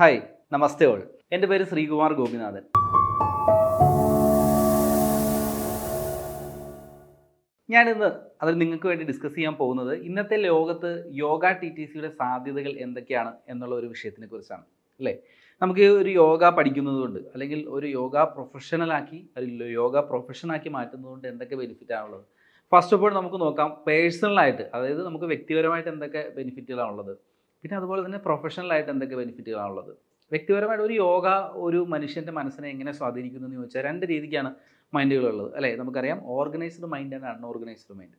Hi നമസ്തേ all. എന്റെ പേര് ശ്രീകുമാർ ഗോപിനാഥൻ. ഞാനിന്ന് അതിൽ നിങ്ങൾക്ക് വേണ്ടി ഡിസ്കസ് ചെയ്യാൻ പോകുന്നത് ഇന്നത്തെ ലോകത്ത് യോഗ ടി ടി സിയുടെ സാധ്യതകൾ എന്തൊക്കെയാണ് എന്നുള്ള ഒരു വിഷയത്തിനെ കുറിച്ചാണ് അല്ലേ? നമുക്ക് ഒരു യോഗ പഠിക്കുന്നതുകൊണ്ട് അല്ലെങ്കിൽ ഒരു യോഗ പ്രൊഫഷണലാക്കി അല്ലെങ്കിൽ യോഗ പ്രൊഫഷനാക്കി മാറ്റുന്നത് കൊണ്ട് എന്തൊക്കെ ബെനിഫിറ്റ് ആണുള്ളത് ഫസ്റ്റ് ഓഫ് ഓൾ നമുക്ക് നോക്കാം പേഴ്സണലായിട്ട് അതായത് നമുക്ക് വ്യക്തിപരമായിട്ട് എന്തൊക്കെ ബെനിഫിറ്റുകളാണുള്ളത് പിന്നെ അതുപോലെ തന്നെ പ്രൊഫഷണലായിട്ട് എന്തൊക്കെ ബെനിഫിറ്റുകളാണുള്ളത് വ്യക്തിപരമായിട്ട് ഒരു യോഗ ഒരു മനുഷ്യന്റെ മനസ്സിനെ എങ്ങനെ സ്വാധീനിക്കുന്നു എന്ന് ചോദിച്ചാൽ രണ്ട് രീതിക്കാണ് മൈൻഡുകളുള്ളത് അല്ലേ? നമുക്കറിയാം organised mind and unorganised mind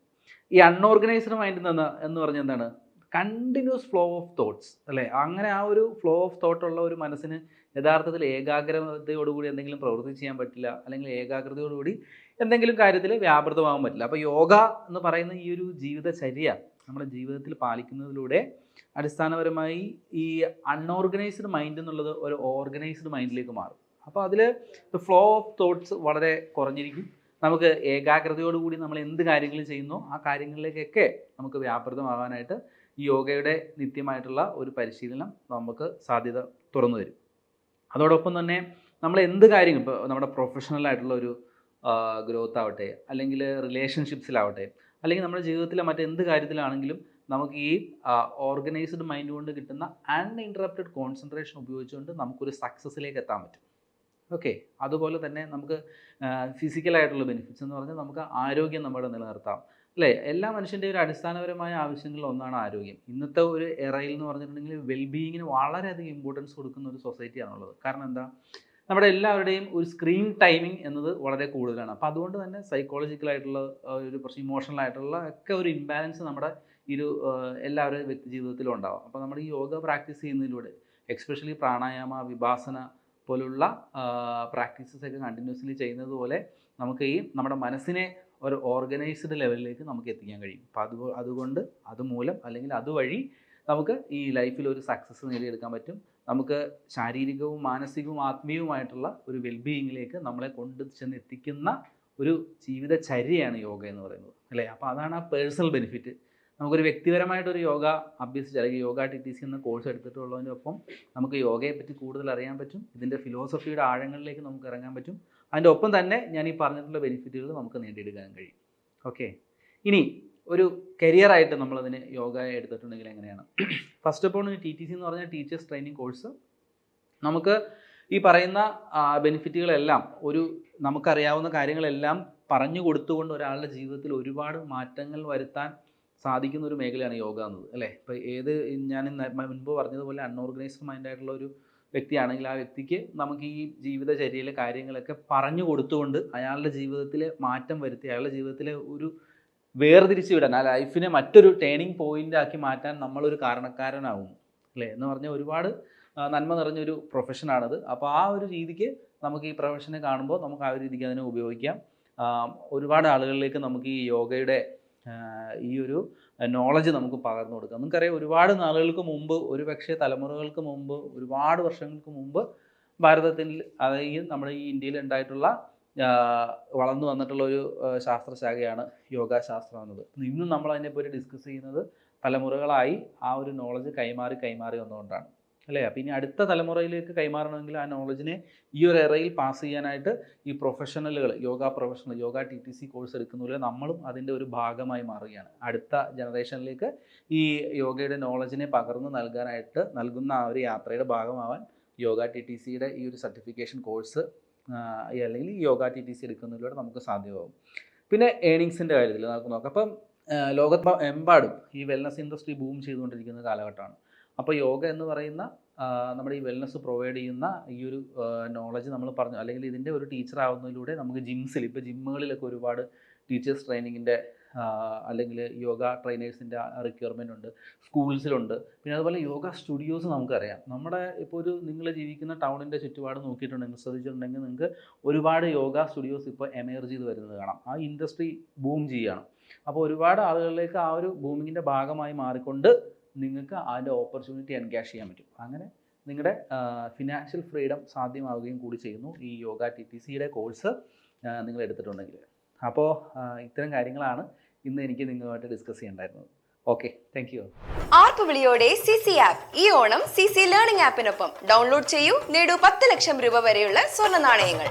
ഈ അൺഓർഗനൈസ്ഡ് മൈൻഡ് എന്ന് എന്ന് പറഞ്ഞാൽ എന്താണ്? കണ്ടിന്യൂസ് ഫ്ലോ ഓഫ് തോട്ട്സ് അല്ലേ? അങ്ങനെ ആ ഒരു ഫ്ലോ ഓഫ് തോട്ട് ഉള്ള ഒരു മനസ്സിന് യഥാർത്ഥത്തിൽ ഏകാഗ്രതയോടുകൂടി എന്തെങ്കിലും പ്രവൃത്തി ചെയ്യാൻ പറ്റില്ല അല്ലെങ്കിൽ ഏകാഗ്രതയോടുകൂടി എന്തെങ്കിലും കാര്യത്തിൽ വ്യാപൃതമാകാൻ പറ്റില്ല. അപ്പോൾ യോഗ എന്ന് പറയുന്ന ഈ ഒരു ജീവിതചര്യ നമ്മുടെ ജീവിതത്തിൽ പാലിക്കുന്നതിലൂടെ അടിസ്ഥാനപരമായി ഈ അൺഓർഗനൈസ്ഡ് മൈൻഡ് എന്നുള്ളത് ഒരു ഓർഗനൈസ്ഡ് മൈൻഡിലേക്ക് മാറും. അപ്പോൾ അതിൽ ദ ഫ്ലോ ഓഫ് തോട്ട്സ് വളരെ കുറഞ്ഞിരിക്കും. നമുക്ക് ഏകാഗ്രതയോടുകൂടി നമ്മൾ എന്ത് കാര്യങ്ങൾ ചെയ്യുന്നോ ആ കാര്യങ്ങളിലേക്കൊക്കെ നമുക്ക് വ്യാപൃതമാകാനായിട്ട് ഈ യോഗയുടെ നിത്യമായിട്ടുള്ള ഒരു പരിശീലനം നമുക്ക് സാധ്യത തുറന്നു തരും. അതോടൊപ്പം തന്നെ നമ്മൾ എന്ത് കാര്യം ഇപ്പോൾ നമ്മുടെ പ്രൊഫഷണലായിട്ടുള്ള ഒരു ഗ്രോത്ത് ആവട്ടെ അല്ലെങ്കിൽ റിലേഷൻഷിപ്സിലാവട്ടെ അല്ലെങ്കിൽ നമ്മുടെ ജീവിതത്തിലെ മറ്റെന്ത് കാര്യത്തിലാണെങ്കിലും നമുക്ക് ഈ ഓർഗനൈസ്ഡ് മൈൻഡ് കൊണ്ട് കിട്ടുന്ന അൺഇന്ററപ്റ്റഡ് കോൺസെൻട്രേഷൻ ഉപയോഗിച്ചുകൊണ്ട് നമുക്കൊരു സക്സസ്സിലേക്ക് എത്താൻ പറ്റും. ഓക്കെ അതുപോലെ തന്നെ നമുക്ക് ഫിസിക്കലായിട്ടുള്ള ബെനിഫിറ്റ്സ് എന്ന് പറഞ്ഞാൽ നമുക്ക് ആരോഗ്യം നമ്മുടെ നിലനിർത്താം. അല്ലേ? എല്ലാ മനുഷ്യന്റെയും ഒരു അടിസ്ഥാനപരമായ ആവശ്യങ്ങളിൽ ഒന്നാണ് ആരോഗ്യം. ഇന്നത്തെ ഒരു എറയിൽ എന്ന് പറഞ്ഞിട്ടുണ്ടെങ്കിൽ വെൽബീയിങ്ങിന് വളരെയധികം ഇമ്പോർട്ടൻസ് കൊടുക്കുന്ന ഒരു സൊസൈറ്റിയാണുള്ളത് കാരണം എന്താ? നമ്മുടെ എല്ലാവരുടെയും ഒരു സ്ക്രീൻ ടൈമിംഗ് എന്നത് വളരെ കൂടുതലാണ്. അപ്പോൾ അതുകൊണ്ട് തന്നെ സൈക്കോളജിക്കലായിട്ടുള്ള ഒരു പ്രശ്നം ഇമോഷണൽ ആയിട്ടുള്ള ഒക്കെ ഒരു ഇംബാലൻസ് നമ്മുടെ ഒരു എല്ലാവരുടെയും വ്യക്തി ജീവിതത്തിലും ഉണ്ടാവും. അപ്പോൾ നമ്മൾ ഈ യോഗ പ്രാക്ടീസ് ചെയ്യുന്നതിലൂടെ എക്സ്പെഷ്യലി പ്രാണായാമ വിഭാസന പോലുള്ള പ്രാക്ടീസസ് ഒക്കെ കണ്ടിന്യൂസ്ലി ചെയ്യുന്നത് പോലെ നമുക്ക് ഈ നമ്മുടെ മനസ്സിനെ ഒരു ഓർഗനൈസ്ഡ് ലെവലിലേക്ക് നമുക്ക് എത്തിക്കാൻ കഴിയും. അപ്പോൾ അത് അതുകൊണ്ട് അതുമൂലം അല്ലെങ്കിൽ അതുവഴി നമുക്ക് ഈ ലൈഫിൽ ഒരു സക്സസ് നേടിയെടുക്കാൻ പറ്റും. നമുക്ക് ശാരീരികവും മാനസികവും ആത്മീയവുമായിട്ടുള്ള ഒരു വെൽബീയിങ്ങിലേക്ക് നമ്മളെ കൊണ്ട് ചെന്ന് എത്തിക്കുന്ന ഒരു ജീവിതചര്യയാണ് യോഗ എന്ന് പറയുന്നത് അല്ലേ? അപ്പോൾ അതാണ് ആ പേഴ്സണൽ ബെനിഫിറ്റ് നമുക്കൊരു വ്യക്തിപരമായിട്ടൊരു യോഗ അഭ്യസിച്ച് അല്ലെങ്കിൽ യോഗ ടി ടി സി എന്ന കോഴ്സ് എടുത്തിട്ടുള്ളതിന്റെ ഒപ്പം നമുക്ക് യോഗയെപ്പറ്റി കൂടുതൽ അറിയാൻ പറ്റും. ഇതിന്റെ ഫിലോസഫിയുടെ ആഴങ്ങളിലേക്ക് നമുക്ക് ഇറങ്ങാൻ പറ്റും. അതിന്റെ ഒപ്പം തന്നെ ഞാൻ ഈ പറഞ്ഞിട്ടുള്ള ബെനിഫിറ്റുകൾ നമുക്ക് നേടിയെടുക്കാൻ കഴിയും. ഓക്കെ ഇനി ഒരു കരിയറായിട്ട് നമ്മളതിന് യോഗ എടുത്തിട്ടുണ്ടെങ്കിൽ എങ്ങനെയാണ്? First of all T T C എന്ന് പറഞ്ഞ ടീച്ചേഴ്സ് ട്രെയിനിങ് കോഴ്സ് നമുക്ക് ഈ പറയുന്ന ബെനിഫിറ്റുകളെല്ലാം ഒരു നമുക്കറിയാവുന്ന കാര്യങ്ങളെല്ലാം പറഞ്ഞു കൊടുത്തുകൊണ്ട് ഒരാളുടെ ജീവിതത്തിൽ ഒരുപാട് മാറ്റങ്ങൾ വരുത്താൻ സാധിക്കുന്ന ഒരു മേഖലയാണ് യോഗ എന്നത് അല്ലേ? ഇപ്പോൾ ഏത് ഞാൻ മുൻപ് പറഞ്ഞതുപോലെ അൺഓർഗനൈസ്ഡ് മൈൻഡ് ആയിട്ടുള്ള ഒരു വ്യക്തിയാണെങ്കിൽ ആ വ്യക്തിക്ക് നമുക്ക് ഈ ജീവിതചര്യയിലെ കാര്യങ്ങളൊക്കെ പറഞ്ഞു കൊടുത്തുകൊണ്ട് അയാളുടെ ജീവിതത്തിലെ മാറ്റം വരുത്തി അയാളുടെ ജീവിതത്തിലെ ഒരു വേർതിരിച്ച് വിടാൻ ആ ലൈഫിനെ മറ്റൊരു ടേണിംഗ് പോയിന്റ് ആക്കി മാറ്റാൻ നമ്മളൊരു കാരണക്കാരനാവും അല്ലേ? എന്ന് പറഞ്ഞാൽ ഒരുപാട് നന്മ നിറഞ്ഞൊരു പ്രൊഫഷനാണത് അപ്പോൾ ആ ഒരു രീതിക്ക് നമുക്ക് ഈ പ്രൊഫഷനെ കാണുമ്പോൾ നമുക്ക് ആ ഒരു രീതിക്ക് അതിനെ ഉപയോഗിക്കാം. ഒരുപാട് ആളുകളിലേക്ക് നമുക്ക് ഈ യോഗയുടെ ഈ ഒരു നോളജ് നമുക്ക് പകർന്നു കൊടുക്കാം. നമുക്കറിയാം ഒരുപാട് നാളുകൾക്ക് മുമ്പ് ഒരു പക്ഷേ തലമുറകൾക്ക് മുമ്പ് ഒരുപാട് വർഷങ്ങൾക്ക് മുമ്പ് ഭാരതത്തിൽ അതായത് നമ്മുടെ ഈ ഇന്ത്യയിൽ ഉണ്ടായിട്ടുള്ള വളർന്നു വന്നിട്ടുള്ള ഒരു ശാസ്ത്രശാഖയാണ് യോഗാശാസ്ത്രം എന്നത്. ഇന്നും നമ്മൾ അതിനെപ്പറ്റി ഡിസ്കസ് ചെയ്യുന്നത് തലമുറകളായി ആ ഒരു നോളജ് കൈമാറി കൈമാറി വന്നുകൊണ്ടാണ് അല്ലേ? അപ്പം ഇനി അടുത്ത തലമുറയിലേക്ക് കൈമാറണമെങ്കിൽ ആ നോളജിനെ ഈ ഒരു എറയിൽ പാസ് ചെയ്യാനായിട്ട് ഈ പ്രൊഫഷണലുകൾ yoga professional yoga T T C course എടുക്കുന്നതിൽ നമ്മളും അതിന്റെ ഒരു ഭാഗമായി മാറുകയാണ്. അടുത്ത ജനറേഷനിലേക്ക് ഈ യോഗയുടെ നോളജിനെ പകർന്നു നൽകാനായിട്ട് നൽകുന്ന ആ ഒരു യാത്രയുടെ ഭാഗമാവാൻ യോഗ ടി ടി സിയുടെ ഈ ഒരു സർട്ടിഫിക്കേഷൻ കോഴ്സ് അല്ലെങ്കിൽ യോഗ ടി ടി സി എടുക്കുന്നതിലൂടെ നമുക്ക് സാധ്യമാകും. പിന്നെ ഏണിങ്സിന്റെ കാര്യത്തിൽ നമുക്ക് നോക്കാം. അപ്പം ലോകത്ത് എമ്പാടും ഈ വെൽനസ് ഇൻഡസ്ട്രി ബൂം ചെയ്തുകൊണ്ടിരിക്കുന്ന കാലഘട്ടമാണ്. അപ്പോൾ യോഗ എന്ന് പറയുന്ന നമ്മുടെ ഈ വെൽനസ് പ്രൊവൈഡ് ചെയ്യുന്ന ഈ ഒരു നോളജ് നമ്മൾ പറഞ്ഞു അല്ലെങ്കിൽ ഇതിന്റെ ഒരു ടീച്ചർ ആവുന്നതിലൂടെ നമുക്ക് ജിംസിൽ ഇപ്പോൾ ജിമ്മുകളിലൊക്കെ ഒരുപാട് ടീച്ചേഴ്സ് ട്രെയിനിങ്ങിന്റെ അല്ലെങ്കിൽ യോഗ ട്രെയിനേഴ്സിന്റെ റിക്വയർമെന്റ് ഉണ്ട് സ്കൂൾസിലുണ്ട്. പിന്നെ അതുപോലെ യോഗ സ്റ്റുഡിയോസ് നമുക്കറിയാം. നമ്മുടെ ഇപ്പോൾ ഒരു നിങ്ങൾ ജീവിക്കുന്ന ടൗണിന്റെ ചുറ്റുപാട് നോക്കിയിട്ടുണ്ടെങ്കിൽ ശ്രദ്ധിച്ചിട്ടുണ്ടെങ്കിൽ നിങ്ങൾക്ക് ഒരുപാട് യോഗ സ്റ്റുഡിയോസ് ഇപ്പോൾ എമേർജ് ചെയ്ത് വരുന്നത് കാണാം. ആ ഇൻഡസ്ട്രി ബൂം ചെയ്യുകയാണ് അപ്പോൾ ഒരുപാട് ആളുകളിലേക്ക് ആ ഒരു ബൂമിങ്ങിന്റെ ഭാഗമായി മാറിക്കൊണ്ട് നിങ്ങൾക്ക് അതിന്റെ ഓപ്പർച്യൂണിറ്റി എൻകാഷ് ചെയ്യാൻ പറ്റും. അങ്ങനെ നിങ്ങളുടെ ഫിനാൻഷ്യൽ ഫ്രീഡം സാധ്യമാവുകയും കൂടി ചെയ്യുന്നു ഈ യോഗ ടി ടി സിയുടെ കോഴ്സ് നിങ്ങൾ എടുത്തിട്ടുണ്ടെങ്കിൽ അപ്പോൾ ഇത്തരം കാര്യങ്ങളാണ് ഇന്ന് എനിക്ക് നിങ്ങളുമായിട്ട് ഡിസ്കസ് ചെയ്യേണ്ടായിരുന്നത്. ഓക്കെ താങ്ക് യു ആർക്ക് വിളിയോടെ സി സി ആപ്പ് ഈ ഓണം സി സി ലേണിംഗ് ആപ്പിനൊപ്പം ഡൗൺലോഡ് ചെയ്യൂ. നേടൂ പത്ത് ലക്ഷം രൂപ വരെയുള്ള സ്വർണ നാണയങ്ങൾ.